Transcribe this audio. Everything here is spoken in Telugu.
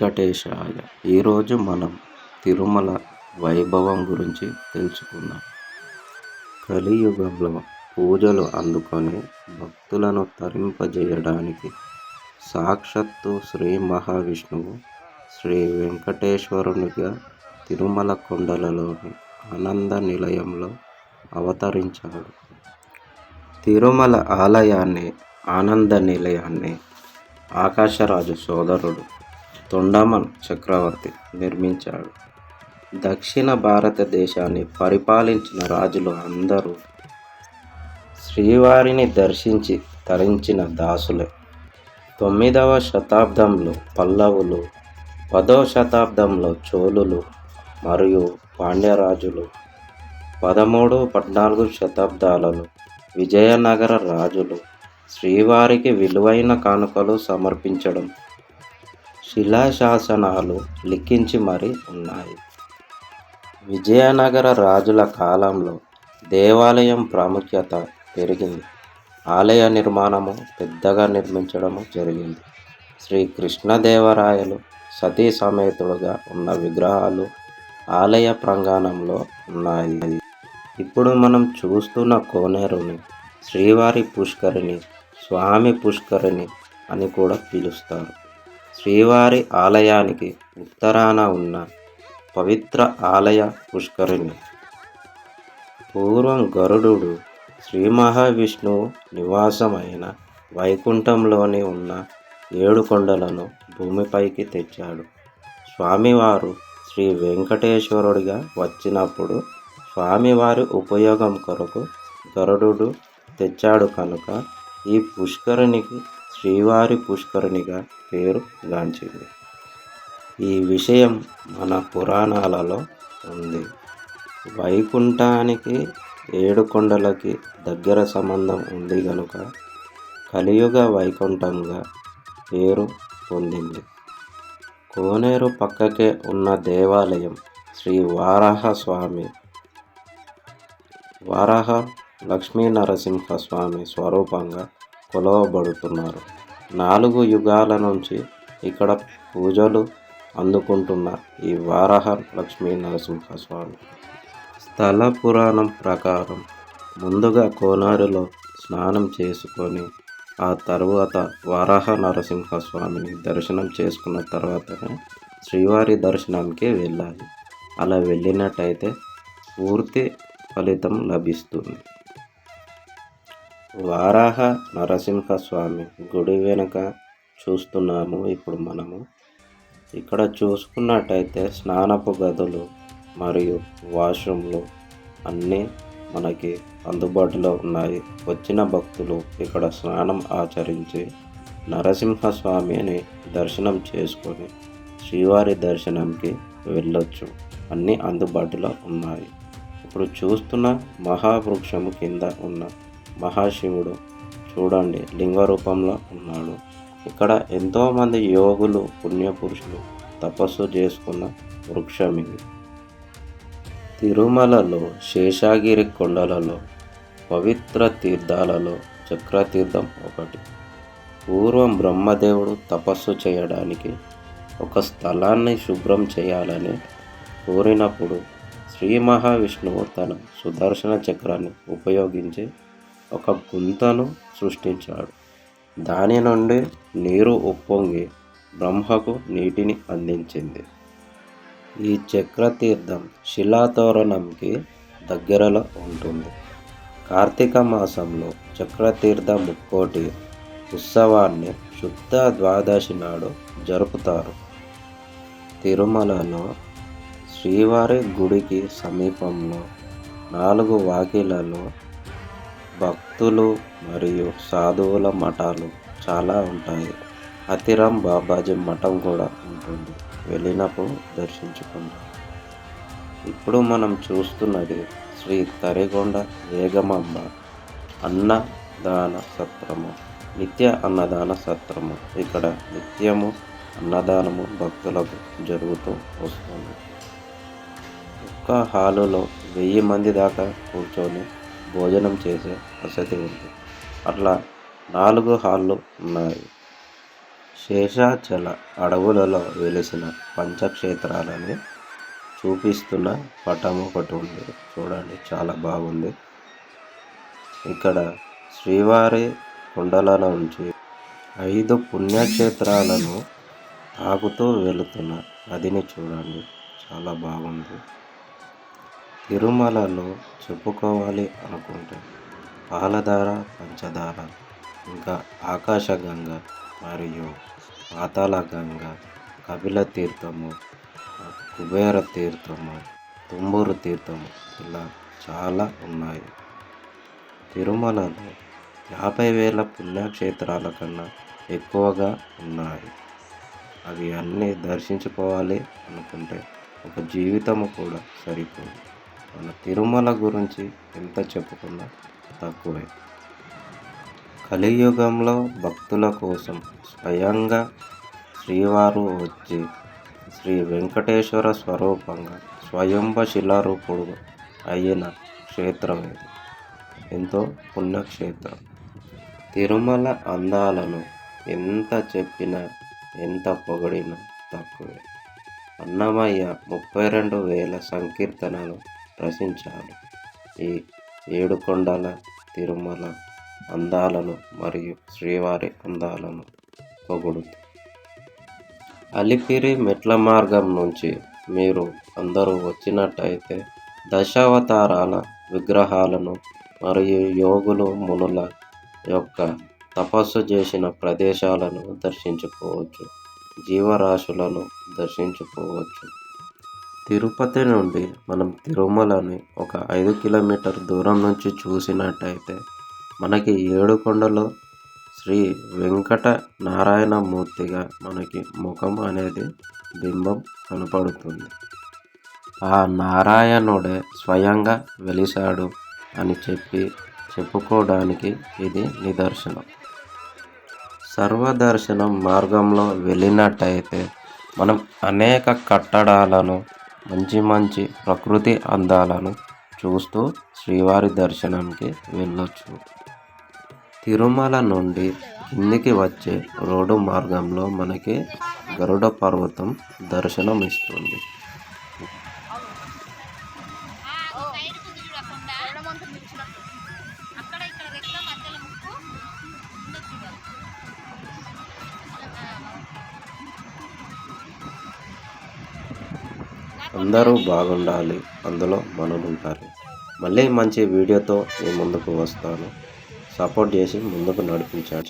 వెంకటేశాయ ఈరోజు మనం తిరుమల వైభవం గురించి తెలుసుకుందాం. కలియుగంలో పూజలు అందుకొని భక్తులను తరింపజేయడానికి సాక్షాత్తు శ్రీ మహావిష్ణువు శ్రీ వెంకటేశ్వరునిగా తిరుమల కొండలలోని ఆనంద నిలయంలో అవతరించాడు. తిరుమల ఆలయాన్ని ఆనంద నిలయాన్ని ఆకాశరాజు సోదరుడు తొండమన్ చక్రవర్తి నిర్మించాడు. దక్షిణ భారతదేశాన్ని పరిపాలించిన రాజులు అందరూ శ్రీవారిని దర్శించి తరించిన దాసులే. తొమ్మిదవ శతాబ్దంలో పల్లవులు పదవ శతాబ్దంలో చోళులు మరియు పాండ్యరాజులు పదమూడు పద్నాలుగు శతాబ్దాలలో విజయనగర రాజులు శ్రీవారికి విలువైన కానుకలు సమర్పించడం శిలాశాసనాలు లిఖించి మరీ ఉన్నాయి. విజయనగర రాజుల కాలంలో దేవాలయం ప్రాముఖ్యత పెరిగింది. ఆలయ నిర్మాణము పెద్దగా నిర్మించడము జరిగింది. శ్రీ కృష్ణదేవరాయలు సతీ సమేతుడుగా ఉన్న విగ్రహాలు ఆలయ ప్రాంగణంలో ఉన్నాయి. ఇప్పుడు మనం చూస్తున్న కోనేరుని శ్రీవారి పుష్కరిణి స్వామి పుష్కరిణి అని కూడా పిలుస్తారు. శ్రీవారి ఆలయానికి ఉత్తరాన ఉన్న పవిత్ర ఆలయ పుష్కరిణి. పూర్వం గరుడు శ్రీ మహావిష్ణువు నివాసమైన వైకుంఠంలోని ఉన్న ఏడు కొండలను భూమిపైకి తెచ్చాడు. స్వామివారు శ్రీ వెంకటేశ్వరుడిగా వచ్చినప్పుడు స్వామివారి ఉపయోగం కొరకు గరుడు తెచ్చాడు కనుక ఈ పుష్కరిణికి శ్రీవారి పుష్కరిణిగా పేరు గాంచింది. ఈ విషయం మన పురాణాలలో ఉంది. వైకుంఠానికి ఏడు కొండలకి దగ్గర సంబంధం ఉంది కనుక కలియుగ వైకుంఠంగా పేరు పొందింది. కోనేరు పక్కకే ఉన్న దేవాలయం శ్రీ వారాహ స్వామి వారాహ లక్ష్మీ నరసింహస్వామి స్వరూపంగా కొలవబడుతున్నారు. నాలుగు యుగాల నుంచి ఇక్కడ పూజలు అందుకుంటున్న ఈ వారాహ లక్ష్మీ నరసింహస్వామి. స్థల పురాణం ప్రకారం ముందుగా కోనారులో స్నానం చేసుకొని ఆ తర్వాత వారాహ నరసింహస్వామిని దర్శనం చేసుకున్న తర్వాతనే శ్రీవారి దర్శనానికి వెళ్ళాలి. అలా వెళ్ళినట్టయితే పూర్తి ఫలితం లభిస్తుంది. వారాహ నరసింహస్వామి గుడి వెనుక చూస్తున్నాము ఇప్పుడు మనము. ఇక్కడ చూసుకున్నట్టయితే స్నానపు గదులు మరియు వాష్రూమ్లు అన్నీ మనకి అందుబాటులో ఉన్నాయి. వచ్చిన భక్తులు ఇక్కడ స్నానం ఆచరించి నరసింహస్వామిని దర్శనం చేసుకొని శ్రీవారి దర్శనంకి వెళ్ళొచ్చు. అన్నీ అందుబాటులో ఉన్నాయి. ఇప్పుడు చూస్తున్న మహావృక్షము కింద ఉన్న మహాశివుడు చూడండి లింగ రూపంలో ఉన్నాడు. ఇక్కడ ఎంతోమంది యోగులు పుణ్యపురుషులు తపస్సు చేసుకున్న వృక్షం ఇది. తిరుమలలో శేషాగిరి కొండలలో పవిత్ర తీర్థాలలో చక్రతీర్థం ఒకటి. పూర్వం బ్రహ్మదేవుడు తపస్సు చేయడానికి ఒక స్థలాన్ని శుభ్రం చేయాలని కోరినప్పుడు శ్రీ మహావిష్ణువు తన సుదర్శన చక్రాన్ని ఉపయోగించి ఒక గుంతను సృష్టించాడు. దాని నుండి నీరు ఉప్పొంగి బ్రహ్మకు నీటిని అందించింది. ఈ చక్రతీర్థం శిలాతోరణంకి దగ్గరలో ఉంటుంది. కార్తీక మాసంలో చక్రతీర్థ ముక్కోటి ఉత్సవాన్ని శుద్ధ ద్వాదశి నాడు జరుపుతారు. తిరుమలలో శ్రీవారి గుడికి సమీపంలో నాలుగు వాకిలలో భక్తులు మరియు సాధువుల మఠాలు చాలా ఉంటాయి. అతిరామ్ బాబాజీ మఠం కూడా ఉంటుంది. వెళ్ళినప్పుడు దర్శించుకుంటాం ఇప్పుడు మనం చూస్తున్నది శ్రీ తరిగొండ వేగమాంబ అన్నదాన సత్రము. నిత్య అన్నదాన సత్రము. ఇక్కడ నిత్యము అన్నదానము భక్తులకు జరుగుతూ వస్తుంది. ఒక్క హాలులో వెయ్యి మంది దాకా కూర్చొని భోజనం చేసే వసతి ఉంది అట్లా నాలుగు హాళ్ళు ఉన్నాయి. శేషాచల అడవులలో వెలిసిన పంచక్షేత్రాలని చూపిస్తున్న పటం ఒకటి ఉంది చూడండి చాలా బాగుంది. ఇక్కడ శ్రీవారి కొండల నుంచి ఐదు పుణ్యక్షేత్రాలను తాగుతూ వెళుతున్న నదిని చూడండి చాలా బాగుంది. తిరుమలలో చెప్పుకోవాలి అనుకుంటే పాలధార పంచదార ఇంకా ఆకాశగంగ మరియు పాతాళ గంగ కపిల తీర్థము కుబేర తీర్థము తుమ్మూరు తీర్థము ఇలా చాలా ఉన్నాయి. తిరుమలలో యాభై వేల పుణ్యక్షేత్రాల కన్నా ఎక్కువగా ఉన్నాయి. అవి అన్నీ దర్శించుకోవాలి అనుకుంటే ఒక జీవితము కూడా సరిపోదు. మన తిరుమల గురించి ఎంత చెప్పుకున్నా తక్కువే. కలియుగంలో భక్తుల కోసం స్వయంగా శ్రీవారు వచ్చి శ్రీ వెంకటేశ్వర స్వరూపంగా స్వయంభ శిలారూపుడు అయిన క్షేత్రం ఇది. ఎంతో పుణ్యక్షేత్రం. తిరుమల అందాలను ఎంత చెప్పినా ఎంత పొగిడినా తక్కువే. అన్నమయ్య ముప్పై రెండు వేల సంకీర్తనలు రచించాడు. ఈ ఏడుకొండల తిరుమల అందాలను మరియు శ్రీవారి అందాలను పొగుడుతూ అలిపిరి మెట్ల మార్గం నుంచి మీరు అందరూ వచ్చినట్టయితే దశావతారాల విగ్రహాలను మరియు యోగులు మునుల యొక్క తపస్సు చేసిన ప్రదేశాలను దర్శించుకోవచ్చు. జీవరాశులను దర్శించుకోవచ్చు. తిరుపతి నుండి మనం తిరుమలని ఒక ఐదు కిలోమీటర్ దూరం నుంచి చూసినట్టయితే మనకి ఏడుకొండలో శ్రీ వెంకట నారాయణమూర్తిగా మనకి ముఖం అనేది బింబం కనపడుతుంది. ఆ నారాయణుడే స్వయంగా వెలిశాడు అని చెప్పి చెప్పుకోవడానికి ఇది నిదర్శనం. సర్వదర్శనం మార్గంలో వెళ్ళినట్టయితే మనం అనేక కట్టడాలను మంచి మంచి ప్రకృతి అందాలను చూస్తూ శ్రీవారి దర్శనానికి వెళ్ళొచ్చు. తిరుమల నుండి కిందికి వచ్చే రోడ్డు మార్గంలో మనకి గరుడ పర్వతం దర్శనం ఇస్తుంది అందరూ బాగుండాలి. అందులో మనం ఉంటారు మళ్ళీ మంచి వీడియోతో మీ ముందుకు వస్తాను. సపోర్ట్ చేసి ముందుకు నడిపించాలి